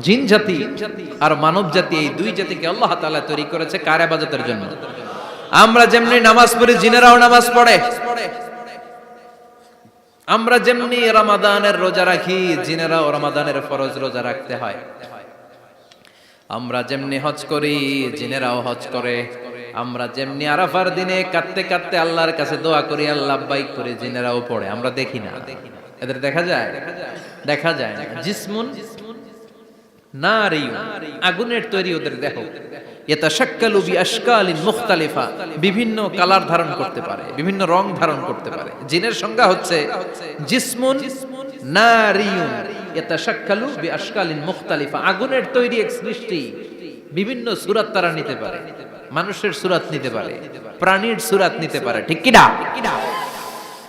জিন জাতি আর মানব জাতি, এই দুই জাতিকে আল্লাহ তৈরি করেছে জন্য? আমরা যেমনি নামাজ পড়ি, জিনেরাও নামাজ পড়ে। আমরা যেমনি রমাদানের রোজা রাখি, জিনেরাও রমাদানের ফরজ রোজা রাখতে হয়। আমরা যেমনি হজ করি, জিনেরাও হজ করে। আমরা যেমনি আরাফার দিনে কাঁদতে কাঁদতে আল্লাহর কাছে দোয়া করি, আল্লাহ বাইক করে জিনেরাও পড়ে। আমরা দেখি না। এদের দেখা যায়? দেখা যায় না। জিসমুন নারী আগুনের তৈরি ওদের দেহ। মুখতালিফা, বিভিন্ন কালার ধারণ করতে পারে, বিভিন্ন রং ধারণ করতে পারে। জিনের সংজ্ঞা হচ্ছে জিসমুন নারিয়ুন মুখতালিফা, আগুনের তৈরি এক সৃষ্টি বিভিন্ন সুরাত তারা নিতে পারে। মানুষের সুরাত নিতে পারে, প্রাণীর সুরাত নিতে পারে। ঠিক কি না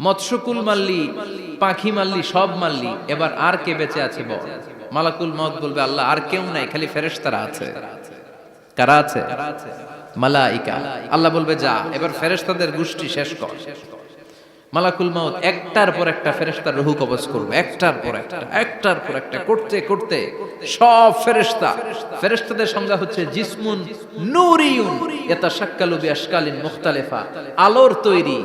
মৎস্যকুল মারলি পাখি মারলি সব মারলি এবার আর কে বেঁচে আছে বল? মালাকুল মত বলবে, আল্লাহ, আর কেউ নাই, খালি ফেরেশতারা আছে। কারা আছে? মালাইকা। আল্লাহ বলবে, যা, এবার ফেরেশতাদের গোষ্ঠী শেষ কর। মালাকুল মাউত একটার পর একটা ফেরেশতার রুহু কবজ করবে, একটার পর একটা, একটার পর একটা, করতে করতে সব ফেরেশতা। ফেরেশতাদের সংজ্ঞা হচ্ছে জিসমুন নূরিয়ুন ইয়াতাশাক্কালু বিআশকালিন মুখতালিফা। আলোর তৈরি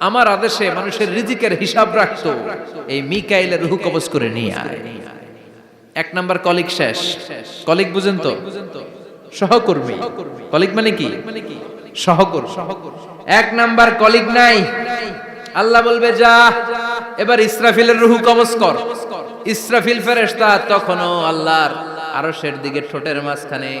আমার আদেশে মানুষের রিজিকের হিসাব রাখতো। এই মিকাইলের রুহু কবজ করে নিয়ে আয়। এক নাম্বার কলিগ শেষ। কলিগ বুঝেন তো? সহকর্মী। কলিগ মানে কি? সহকর্মী। এক নাম্বার কলিগ নাই। আল্লাহ বলবে, যা, এবার ইসরাফিলের রুহু কবজ কর। ইসরাফিল ফেরেশতা তখনও আল্লাহর আরশের দিকে ঠোঁটের মাঝখানে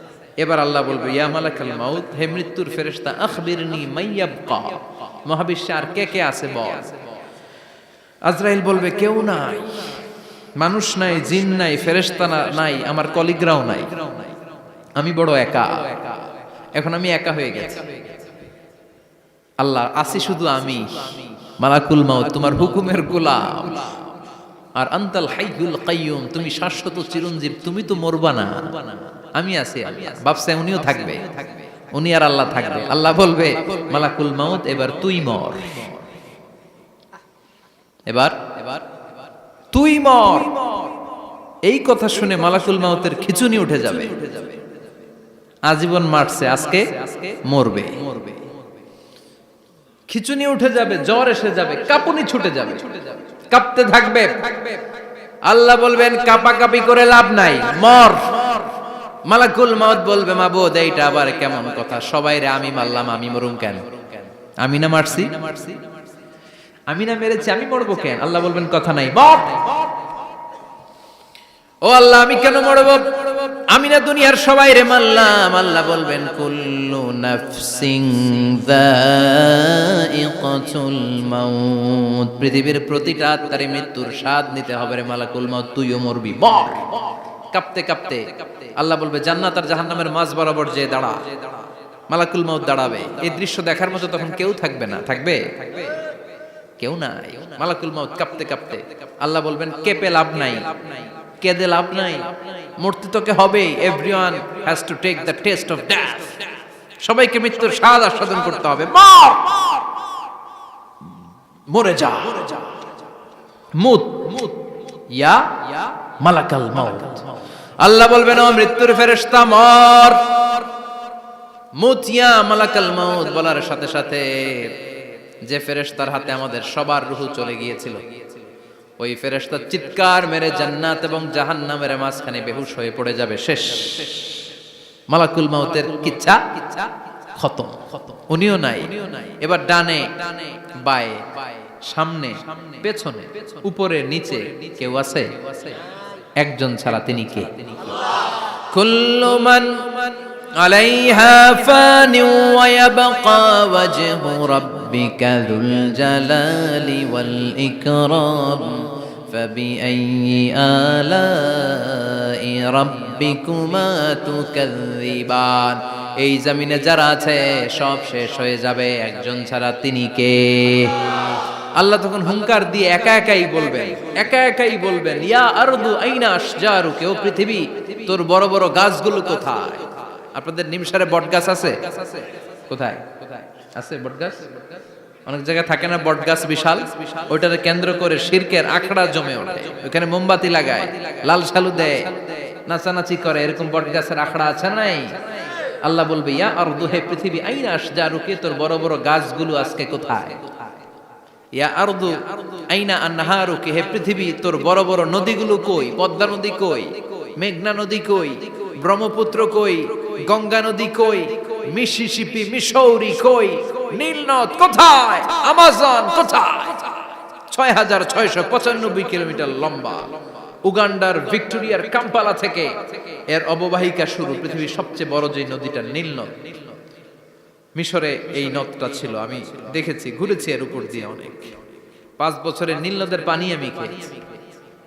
এবার আল্লাহ বলবে, ইয়া মালাকাল মাউত, হে মৃত্যুর ফেরেশতা, আখবিরনি মাইয়াবকা মহাবিশ্বে আর কে কে আছে বল? আজরাইল বলবে, কেউ নাই, মানুষ নাই, জিন নাই, ফেরেশতা নাই, আমার কলিগরাও নাই। আমি বড় একা। এখন আমি একা হয়ে গেছি। আল্লাহ আসি শুধু আমি। মালাকুল মাউত, তোমার হুকুমের গোলাম। আর আন্তাল হাইয়ুল কাইয়ুম, তুমি শাশ্বত চিরঞ্জীব, তুমি তো মরবা না। আমি আছি, বাপসা উনিও থাকবে। উনি আর আল্লাহ থাকবে। আল্লাহ বলবে, মালাকুল মাউত, এবার তুই মর। এবার? এবার তুই মর। এই কথা শুনে মালাকুল মাউতের খিচুনি উঠে যাবে। আজীবন মারছে, আজকে মরবে মরবে। খিচুনি উঠে যাবে, জ্বর এসে যাবে, কাপুনি ছুটে যাবে। কাঁপতে থাকবে। আল্লাহ বলবেন, কাপাকাপি করে লাভ নাই, মর। মালাকুল মাউত বলবে, মাবুদ, এইটা আবার কেমন কথা? সবাই রে আমি মারলাম, আমি মরুম কেন? আমি না মারছি? আমি না মেরেছি, আমি মরবো কেন? আল্লাহ বলবেন, কথা নাই ও আল্লাহ, আমি কেন মরব? আমি না দুনিয়ার সবাই রে মারলাম, আল্লাহ বলবেন, কুল্লু নাফসিং যায়িকাতুল মাউত। পৃথিবীর প্রতিটা আত্মারে মৃত্যুর স্বাদ নিতে হবে রে মালাকুল মাউত, তুইও মরবি, মর। কাঁপতে কাঁপতে। আল্লাহ বলবে, জান্নাত আর জাহান্নামের মাঝ বরাবর যে দাঁড়া, মালাকুল মাউত দাঁড়াবে। এই দৃশ্য দেখার মতো তখন কেউ থাকবে না। থাকবে? কেউ নাই। মালাকুল মাউত কাঁপতে কাঁপতে আল্লাহ বলবেন, কেঁপে লাভ নাই। কেঁদে লাভ নাই। মূর্তি তোকে হবে। Everyone has to take the taste of death সবাইকে মৃত্যুর স্বাদ আস্বাদন করতে হবে। মর! মরে যা। মুত। মুত। ইয়া মালাকাল মাউত। আল্লাহ বলবেন, ও মৃত্যুর ফেরেশতা, মর। মুত ইয়া মালাকাল মাউত বলার সাথে সাথে যে ফেরেশতার হাতে আমাদের সবার রুহু চলে গিয়েছিল, ওই ফেরেশতা চিৎকার মেরে জান্নাত এবং জাহান্নামের মাঝখানে বেহুশ হয়ে পড়ে যাবে। শেষ। মালাকুল মাউতের কিচ্ছা খতম। উনিও নাই। এবার ডানে, বায়ে, সামনে, পেছনে, উপরে, নিচে কেউ আছে? একজন ছাড়া তিনি কে কুল্লু মান عليها فان ويبقى وجه ربك ذو الجلال والإكرام فبأي آلاء ربكما تكذبان এই জমিনে যারা আছে সব শেষ হয়ে যাবে একজন ছাড়া তিনি কে আল্লাহ তখন হুঙ্কার দিয়ে একা একাই বলবেন, একা একাই বলবেন, ইয়া আরদু আইনা আশজারু কেউ পৃথিবী, তোর বড় বড় গাছগুলো কোথায়? আপনাদের নিমসারে বট গাছ আছে? কোথায়? আছে বট গাছ অনেক জায়গায় থাকে না বট গাছ বিশাল? ওইটারে কেন্দ্র করে শিরকের আখড়া জমে ওঠে। ওখানে মোমবাতি লাগায়, লাল সালু দেয়, নাচানাচি করে। এরকম বট গাছের আখড়া আছে নাই? আল্লাহ বলবে, ইয়া আর দুহে পৃথিবী, আইনা আশজারুকে, তোর বড় বড় গাছগুলো আজকে কোথায়? ইয়া আরদু আইনা আন্নাহারুকে হে পৃথিবী, তোর বড় বড় নদীগুলো কই? পদ্মা নদী কই? মেঘনা নদী কই? ব্রহ্মপুত্র কই? গঙ্গা নদী কই? মিসিসিপি মিসৌরি কই? নীলনদ কোথায়? আমাজন কোথায়? ছয় হাজার ছয়শো পঁচানব্বই কিলোমিটার লম্বা। উগান্ডার ভিক্টোরিয়ার কাম্পালা থেকে এর অববাহিকা শুরু পৃথিবীর সবচেয়ে বড় যে নদীটা নীলনদ। মিশরে এই নদটা ছিল। আমি দেখেছি, ঘুরেছি এর উপর দিয়ে অনেক। পাঁচ বছরের নীল নদের পানি আমি খেয়েছি।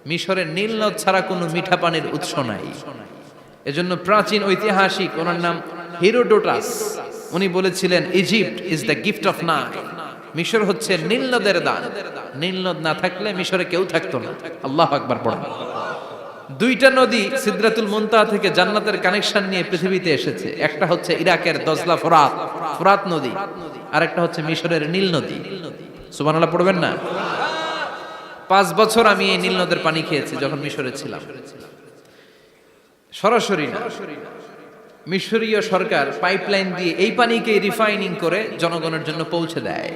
মিশরের নীল নদ ছাড়া কোনো মিঠা পানির উৎস নাই। এজন্য প্রাচীন ঐতিহাসিক, ওনার নাম হিরোডোটাস। উনি বলেছিলেন, Egypt is the gift of না মিশর হচ্ছে নীল নদের দান। নীল নদ না থাকলে মিশরে কেউ থাকতো না। আল্লাহ আকবার পড়া দুইটা নদী সিদ্রাতুল মুনতাহা থেকে জান্নাতের কানেকশন নিয়ে পৃথিবীতে এসেছে। একটা হচ্ছে ইরাকের দজলা ফোরাত ফোরাত নদী। আর একটা হচ্ছে মিশরের নীল নদী। সুবহানাল্লাহ, পড়বেন না? পাঁচ বছর আমি এই নীল নদের পানি খেয়েছি যখন মিশরে ছিলাম। সরাসরি না। মিশরীয় সরকার পাইপলাইন দিয়ে এই পানিকে রিফাইনিং করে জনগণের জন্য পৌঁছে দেয়।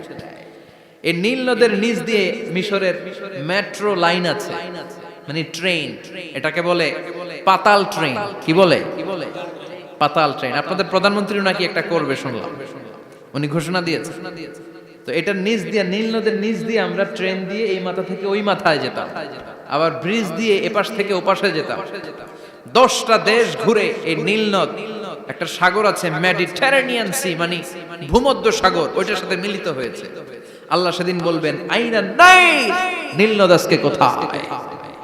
এই নীল নদের নিচ দিয়ে মিশরের মেট্রো লাইন আছে। মানে ট্রেন এটাকে বলে পাতাল ট্রেন কি বলে? পাতাল ট্রেন আপনাদের প্রধানমন্ত্রী নাকি একটা করবে শুনলাম। উনি ঘোষণা দিয়েছে তো এটার নিচ দিয়ে, নীল নদের নিচ দিয়ে আমরা ট্রেন দিয়ে এই মাথা থেকে ওই মাথায় যেতাম। আবার ব্রিজ দিয়ে এপাশ থেকে ওপাশে যেতাম। দশটা দেশ ঘুরে এই নীল নদ, একটা সাগর আছে মেডিটেরানিয়ান সি মানে ভূমধ্য সাগর, ওইটার সাথে মিলিত হয়েছে। আল্লাহ সেদিন বলবেন, আইনা নাই, নীল নদ আজকে কোথায়?